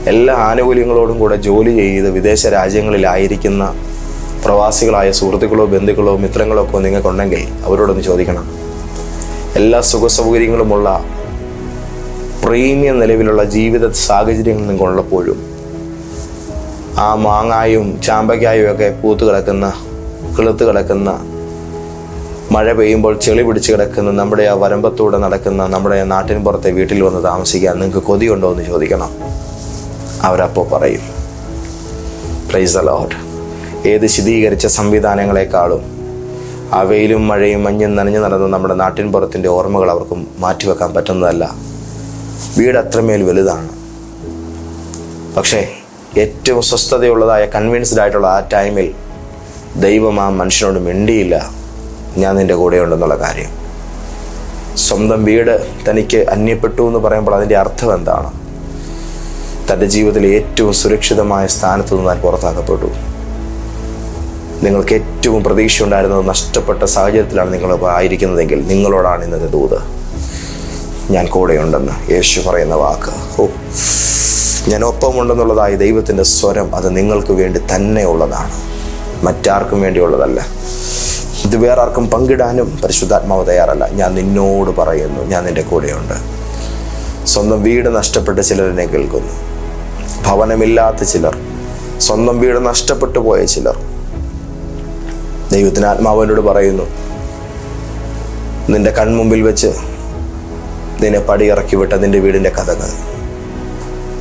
എല്ലാ ആനുകൂല്യങ്ങളോടും കൂടെ ജോലി ചെയ്ത് വിദേശ രാജ്യങ്ങളിലായിരിക്കുന്ന പ്രവാസികളായ സുഹൃത്തുക്കളോ ബന്ധുക്കളോ മിത്രങ്ങളോ ഒക്കെ നിങ്ങൾക്കുണ്ടെങ്കിൽ അവരോടൊന്ന് ചോദിക്കണം. എല്ലാ സുഖ സൗകര്യങ്ങളുമുള്ള പ്രീമിയം നിലവിലുള്ള ജീവിത സാഹചര്യങ്ങൾ നിങ്ങൾക്കുള്ളപ്പോഴും ആ മാങ്ങായും ചാമ്പയ്ക്കായും ഒക്കെ പൂത്ത് കിടക്കുന്ന കിളുത്ത് കിടക്കുന്ന മഴ പെയ്യുമ്പോൾ ചെളി പിടിച്ച് കിടക്കുന്ന നമ്മുടെ ആ വരമ്പത്തൂടെ നടക്കുന്ന നമ്മുടെ നാട്ടിൻ പുറത്തെ വീട്ടിൽ വന്ന് താമസിക്കാൻ നിങ്ങൾക്ക് കൊതിയുണ്ടോ എന്ന് ചോദിക്കണം. അവരപ്പോൾ പറയും പ്രൈസ് അലോട്ട് ഏത് ശീതീകരിച്ച സംവിധാനങ്ങളെക്കാളും ആ മഴയും മഞ്ഞും നനഞ്ഞു നടന്ന നമ്മുടെ നാട്ടിൻ പുറത്തിന്റെ ഓർമ്മകൾ അവർക്ക് മാറ്റിവെക്കാൻ പറ്റുന്നതല്ല. വീട് അത്രമേൽ വലുതാണ്. പക്ഷേ ഏറ്റവും സ്വസ്ഥതയുള്ളതായ കൺവിൻസ്ഡ് ആയിട്ടുള്ള ആ ടൈമിൽ ദൈവം ആ മനുഷ്യനോട് മിണ്ടിയില്ല. ഞാൻ നിന്റെ കൂടെയുണ്ടെന്നുള്ള കാര്യം. സ്വന്തം വീട് തനിക്ക് അന്യപ്പെട്ടു എന്ന് പറയുമ്പോൾ അതിന്റെ അർത്ഥം എന്താണ്? തന്റെ ജീവിതത്തിലെ ഏറ്റവും സുരക്ഷിതമായ സ്ഥാനത്ത് നിന്ന് താൻ പുറത്താക്കപ്പെട്ടു. നിങ്ങൾക്ക് ഏറ്റവും പ്രതീക്ഷ ഉണ്ടായിരുന്നത് നഷ്ടപ്പെട്ട സാഹചര്യത്തിലാണ് നിങ്ങൾ ആയിരിക്കുന്നതെങ്കിൽ നിങ്ങളോടാണ് ഇന്നത്തെ ദൂത്. ഞാൻ കൂടെയുണ്ടെന്ന് യേശു പറയുന്ന വാക്ക്. ഓ ഞാൻ ഒപ്പമുണ്ടെന്നുള്ളതായ ദൈവത്തിന്റെ സ്വരം അത് നിങ്ങൾക്ക് വേണ്ടി തന്നെ ഉള്ളതാണ് മറ്റാർക്കും വേണ്ടിയുള്ളതല്ല. ഇത് വേറെ ആർക്കും പങ്കിടാനും പരിശുദ്ധാത്മാവ് തയ്യാറല്ല. ഞാൻ നിന്നോട് പറയുന്നു ഞാൻ നിന്റെ കൂടെയുണ്ട്. സ്വന്തം വീട് നഷ്ടപ്പെട്ട ചിലരിനെ കേൾക്കുന്നു. ഭവനമില്ലാത്ത ചിലർ സ്വന്തം വീട് നഷ്ടപ്പെട്ടു പോയ ചിലർ. ദൈവത്തിന് ആത്മാവനോട് പറയുന്നു നിന്റെ കൺമുമ്പിൽ വെച്ച് നിന്നെ പടിയിറക്കി വിട്ട നിന്റെ വീടിന്റെ കഥകൾ.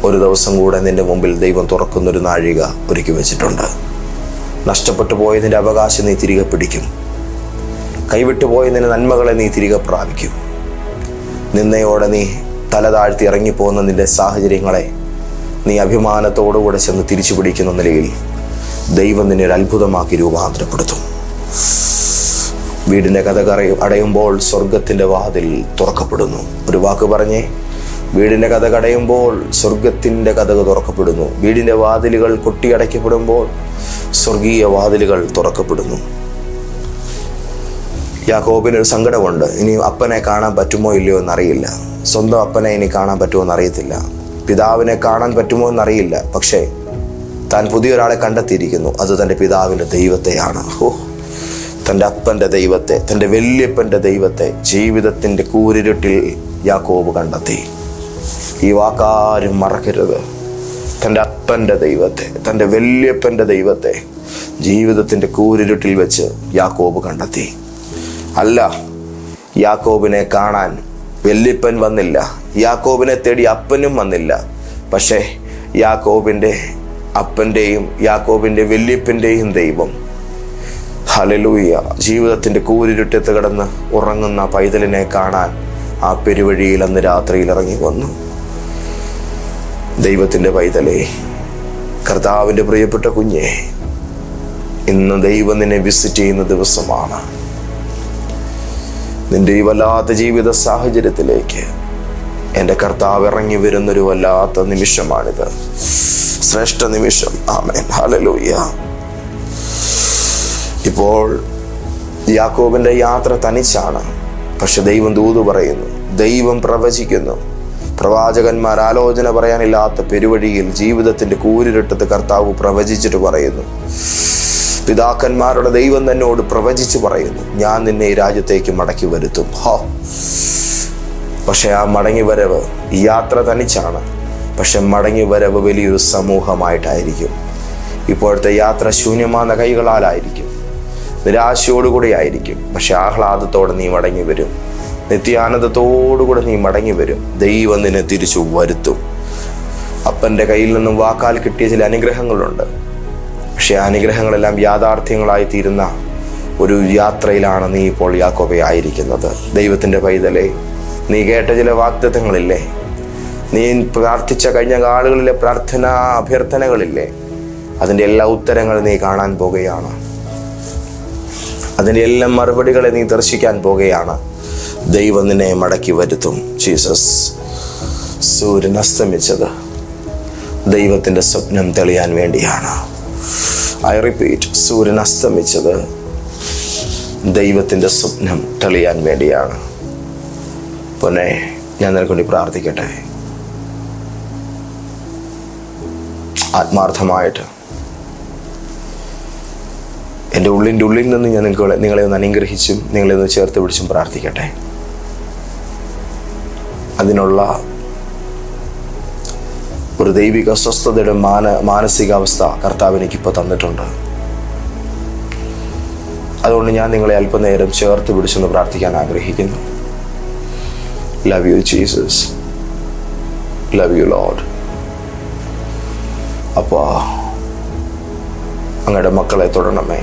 ഒരു ദിവസം കൂടെ നിന്റെ മുമ്പിൽ ദൈവം തുറക്കുന്നൊരു നാഴിക ഒരുക്കി വെച്ചിട്ടുണ്ട്. നഷ്ടപ്പെട്ടു പോയതിന്റെ അവകാശം നീ തിരികെ പിടിക്കും. കൈവിട്ടു പോയ നിന്റെ നന്മകളെ നീ തിരികെ പ്രാപിക്കും. നിന്നയോടെ നീ തല താഴ്ത്തി ഇറങ്ങിപ്പോകുന്ന നിന്റെ സാഹചര്യങ്ങളെ നീ അഭിമാനത്തോടുകൂടെ ചെന്ന് തിരിച്ചു പിടിക്കുന്ന നിലയിൽ ദൈവം നിന്നെ ഒരു അത്ഭുതമാക്കി രൂപാന്തരപ്പെടുത്തും. വീടിന്റെ കഥ കറി അടയുമ്പോൾ സ്വർഗത്തിന്റെ വാതിൽ തുറക്കപ്പെടുന്നു. ഒരു വാക്ക് പറഞ്ഞേ വീടിന്റെ കഥ കടയുമ്പോൾ സ്വർഗത്തിന്റെ കഥകൾ തുറക്കപ്പെടുന്നു. വീടിന്റെ വാതിലുകൾ കൊട്ടിയടയ്ക്കപ്പെടുമ്പോൾ സ്വർഗീയ വാതിലുകൾ തുറക്കപ്പെടുന്നു. യാക്കോബിന് ഒരു സങ്കടമുണ്ട്. ഇനി അപ്പനെ കാണാൻ പറ്റുമോ ഇല്ലയോ എന്നറിയില്ല. സ്വന്തം അപ്പനെ ഇനി കാണാൻ പറ്റുമോ എന്നറിയത്തില്ല. പിതാവിനെ കാണാൻ പറ്റുമോ എന്നറിയില്ല. പക്ഷേ താൻ പുതിയൊരാളെ കണ്ടെത്തിയിരിക്കുന്നു. അത് തന്റെ പിതാവിന്റെ ദൈവത്തെയാണ്. ഓ തന്റെ അപ്പന്റെ ദൈവത്തെ തന്റെ വല്യപ്പന്റെ ദൈവത്തെ ജീവിതത്തിന്റെ കൂരിരുട്ടിൽ യാക്കോബ് കണ്ടെത്തി. ഈ വാക്കാരും മറക്കരുത്. തന്റെ അപ്പന്റെ ദൈവത്തെ തന്റെ വല്യപ്പന്റെ ദൈവത്തെ ജീവിതത്തിന്റെ കൂരിരുട്ടിൽ വെച്ച് യാക്കോബ് കണ്ടെത്തി. അല്ല യാക്കോബിനെ കാണാൻ വെല്ലിപ്പൻ വന്നില്ല. യാക്കോബിനെ തേടി അപ്പനും വന്നില്ല. പക്ഷേ യാക്കോബിന്റെ അപ്പന്റെയും യാക്കോബിന്റെ വെല്ലിപ്പന്റെയും ദൈവം ഹലലൂയ ജീവിതത്തിന്റെ കൂരിരുട്ടത്ത് കിടന്ന് ഉറങ്ങുന്ന പൈതലിനെ കാണാൻ ആ പെരുവഴിയിൽ അന്ന് രാത്രിയിൽ ഇറങ്ങി വന്നു. ദൈവത്തിന്റെ പൈതലേ കർത്താവിന്റെ പ്രിയപ്പെട്ട കുഞ്ഞേ ഇന്ന് ദൈവം നിന്നെ വിസിറ്റ് ചെയ്യുന്ന ദിവസമാണ്. നിന്റെ ഈ വല്ലാത്ത ജീവിത സാഹചര്യത്തിലേക്ക് എന്റെ കർത്താവ് ഇറങ്ങി വരുന്നൊരു വല്ലാത്ത നിമിഷമാണിത്. ശ്രേഷ്ഠ നിമിഷം. ആമേൻ. ഹലലൂയ ഇപ്പോൾ യാക്കോബിന്റെ യാത്ര തനിച്ചാണ്. പക്ഷെ ദൈവം ദൂതു പറയുന്നു ദൈവം പ്രവചിക്കുന്നു. പ്രവാചകന്മാർ ആലോചന പറയാനില്ലാത്ത പെരുവഴിയിൽ ജീവിതത്തിന്റെ കൂരിരുട്ടത്ത് കർത്താവ് പ്രവചിച്ചിട്ട് പറയുന്നു പിതാക്കന്മാരുടെ ദൈവം തന്നോട് പ്രവചിച്ചു പറയുന്നു ഞാൻ നിന്നെ ഈ രാജ്യത്തേക്ക് മടക്കി വരുത്തും. ഹോ. പക്ഷെ ആ മടങ്ങി വരവ് ഈ യാത്ര തനിച്ചാണ്. പക്ഷെ മടങ്ങി വരവ് വലിയൊരു സമൂഹമായിട്ടായിരിക്കും. ഇപ്പോഴത്തെ യാത്ര ശൂന്യമാന കൈകളാലായിരിക്കും. നിരാശയോടുകൂടി ആയിരിക്കും. പക്ഷെ ആഹ്ലാദത്തോടെ നീ മടങ്ങി വരും നിത്യാനന്ദത്തോടുകൂടെ നീ മടങ്ങി വരും ദൈവം നിന്നെ തിരിച്ചു വരുത്തും. അപ്പന്റെ കയ്യിൽ നിന്നും വാക്കാൽ കിട്ടിയ ചില അനുഗ്രഹങ്ങളുണ്ട്. പക്ഷേ അനുഗ്രഹങ്ങളെല്ലാം യാഥാർത്ഥ്യങ്ങളായി തീരുന്ന ഒരു യാത്രയിലാണ് നീ ഇപ്പോൾ യാക്കോബെ ആയിരിക്കുന്നത്. ദൈവത്തിന്റെ പൈതലേ നീ കേട്ട ചില വാഗ്ദത്തങ്ങളില്ലേ? നീ പ്രാർത്ഥിച്ച കഴിഞ്ഞ കാളുകളിലെ പ്രാർത്ഥനാ അഭ്യർത്ഥനകളില്ലേ? അതിന്റെ എല്ലാ ഉത്തരങ്ങൾ നീ കാണാൻ പോകുകയാണ്. അതിന്റെ എല്ലാ മറുപടികളെ നീ ദർശിക്കാൻ പോകുകയാണ്. ദൈവം നിന്നെ മടക്കി വരുത്തും. ജീസസ് സൂര്യൻ അസ്തമിച്ചത് ദൈവത്തിന്റെ സ്വപ്നം തെളിയാൻ വേണ്ടിയാണ്. ഐ റിപ്പീറ്റ് സൂര്യൻ അസ്തമിച്ചത് ദൈവത്തിന്റെ സ്വപ്നം തെളിയാൻ വേണ്ടിയാണ്. പൊന്നെ ഞാൻ നിനക്ക് വേണ്ടി പ്രാർത്ഥിക്കട്ടെ. ആത്മാർത്ഥമായിട്ട്. എന്റെ ഉള്ളിന്റെ ഉള്ളിൽ നിന്ന് ഞാൻ നിങ്ങളെ നിങ്ങളെ ഒന്ന് അനുഗ്രഹിച്ചും നിങ്ങളെ ഒന്ന് ചേർത്ത് പിടിച്ചും പ്രാർത്ഥിക്കട്ടെ. അതിനുള്ള ഒരു ദൈവിക സ്വസ്ഥതയുടെ മാന മാനസികാവസ്ഥ കർത്താവ് എനിക്കിപ്പോൾ തന്നിട്ടുണ്ട്. അതുകൊണ്ട് ഞാൻ നിങ്ങളെ അല്പനേരം ചേർത്ത് പിടിച്ചെന്ന് പ്രാർത്ഥിക്കാൻ ആഗ്രഹിക്കുന്നു. Love you Jesus love you Lord അപ്പോ അങ്ങയുടെ മക്കളെ തുടരണമേ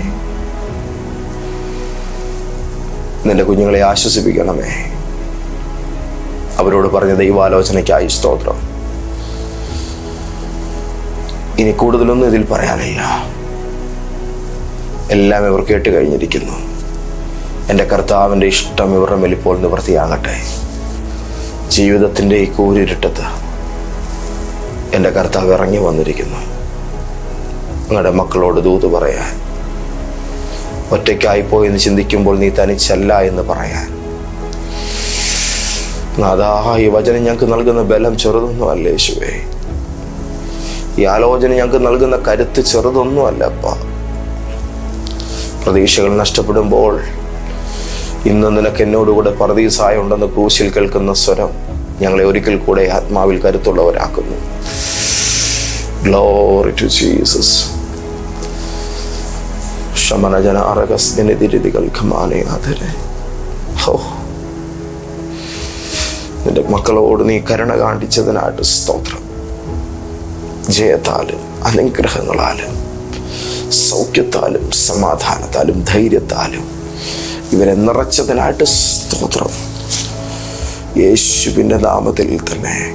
നിന്റെ കുഞ്ഞുങ്ങളെ ആശ്വസിപ്പിക്കണമേ. അവരോട് പറഞ്ഞ ദൈവാലോചനയ്ക്കായി സ്തോത്രം. ഇനി കൂടുതലൊന്നും ഇതിൽ പറയാനില്ല. എല്ലാം ഇവർ കേട്ട് കഴിഞ്ഞിരിക്കുന്നു. എന്റെ കർത്താവിന്റെ ഇഷ്ടം ഇവരുടെ മെലിപ്പോൾ നിവൃത്തിയാകട്ടെ ജീവിതത്തിന്റെ ഈ കൂരിരുട്ടത്ത് എന്റെ കർത്താവ് ഇറങ്ങി വന്നിരിക്കുന്നു. നിങ്ങളുടെ മക്കളോട് ദൂത് പറയാൻ. ഒറ്റയ്ക്കായിപ്പോയി എന്ന് ചിന്തിക്കുമ്പോൾ നീ തനിച്ചല്ല എന്ന് പറയാൻ. അതാ ഈ വചനം ഞങ്ങൾക്ക് നൽകുന്ന ബലം ചെറുതൊന്നും അല്ല യേശുവേ. ഈ ആലോചന ഞങ്ങൾക്ക് നൽകുന്ന കരുത്ത് ചെറുതൊന്നും അല്ല അപ്പ. പ്രതീക്ഷകൾ നഷ്ടപ്പെടുമ്പോൾ ഇന്ന് നിനക്ക് എന്നോടുകൂടെ പറദീസായ ഉണ്ടെന്ന് ക്രൂശിൽ കേൾക്കുന്ന സ്വരം ഞങ്ങളെ ഒരിക്കൽ കൂടെ ആത്മാവിൽ കരുത്തുള്ളവരാക്കുന്നു. ടു ജീസസ് നിന്റെ മക്കളോട് നീ കരുണ കാണിച്ചതിനായിട്ട് സ്തോത്രം. ജയത്താലും അനുഗ്രഹങ്ങളാലും സൗഖ്യത്താലും സമാധാനത്താലും ധൈര്യത്താലും ഇവരെ നിറച്ചതിനായിട്ട് സ്തോത്രം. യേശുവിന്റെ നാമത്തിൽ തന്നെ.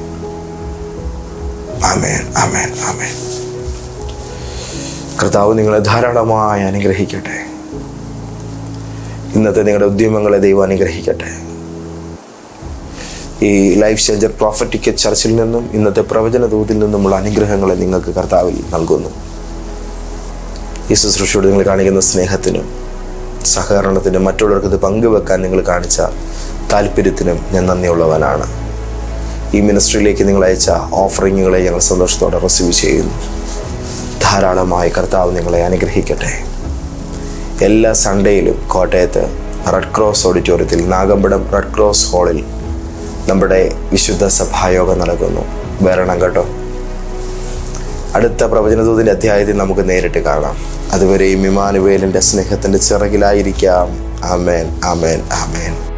ആമേൻ ആമേൻ ആമേൻ. കർത്താവ് നിങ്ങളെ ധാരാളമായി അനുഗ്രഹിക്കട്ടെ. ഇന്നത്തെ നിങ്ങളുടെ ഉദ്യമങ്ങളെ ദൈവം അനുഗ്രഹിക്കട്ടെ. ഈ ലൈഫ് ചേഞ്ചർ പ്രോഫറ്റിക്ക ചർച്ചിൽ നിന്നും ഇന്നത്തെ പ്രവചന ദൂതിൽ നിന്നുമുള്ള അനുഗ്രഹങ്ങളെ നിങ്ങൾക്ക് കർത്താവിൽ നൽകുന്നു. ഈ ശുശ്രൂഷയോട് നിങ്ങൾ കാണിക്കുന്ന സ്നേഹത്തിനും സഹകരണത്തിനും മറ്റുള്ളവർക്ക് ഇത് പങ്കുവെക്കാൻ നിങ്ങൾ കാണിച്ച താല്പര്യത്തിനും ഞാൻ നന്ദിയുള്ളവനാണ്. ഈ മിനിസ്ട്രിയിലേക്ക് നിങ്ങൾ അയച്ച ഓഫറിങ്ങുകളെ ഞങ്ങൾ സന്തോഷത്തോടെ റിസീവ് ചെയ്യുന്നു. ധാരാളമായി കർത്താവ് നിങ്ങളെ അനുഗ്രഹിക്കട്ടെ. എല്ലാ സൺഡേയിലും കോട്ടയത്ത് റെഡ് ക്രോസ് ഓഡിറ്റോറിയത്തിൽ നാഗമ്പടം റെഡ് ക്രോസ് ഹാളിൽ നമ്മുടെ വിശുദ്ധ സഭായോഗം നടക്കുന്നു വരണം കേട്ടോ. അടുത്ത പ്രവചനദൂതിന്റെ അധ്യായത്തിൽ നമുക്ക് നേരിട്ട് കാണാം. അതുവരെയും ഇമാനുവേലിന്റെ സ്നേഹത്തിന്റെ ചിറകിലായിരിക്കാം. ആമേൻ ആമേൻ ആമേൻ.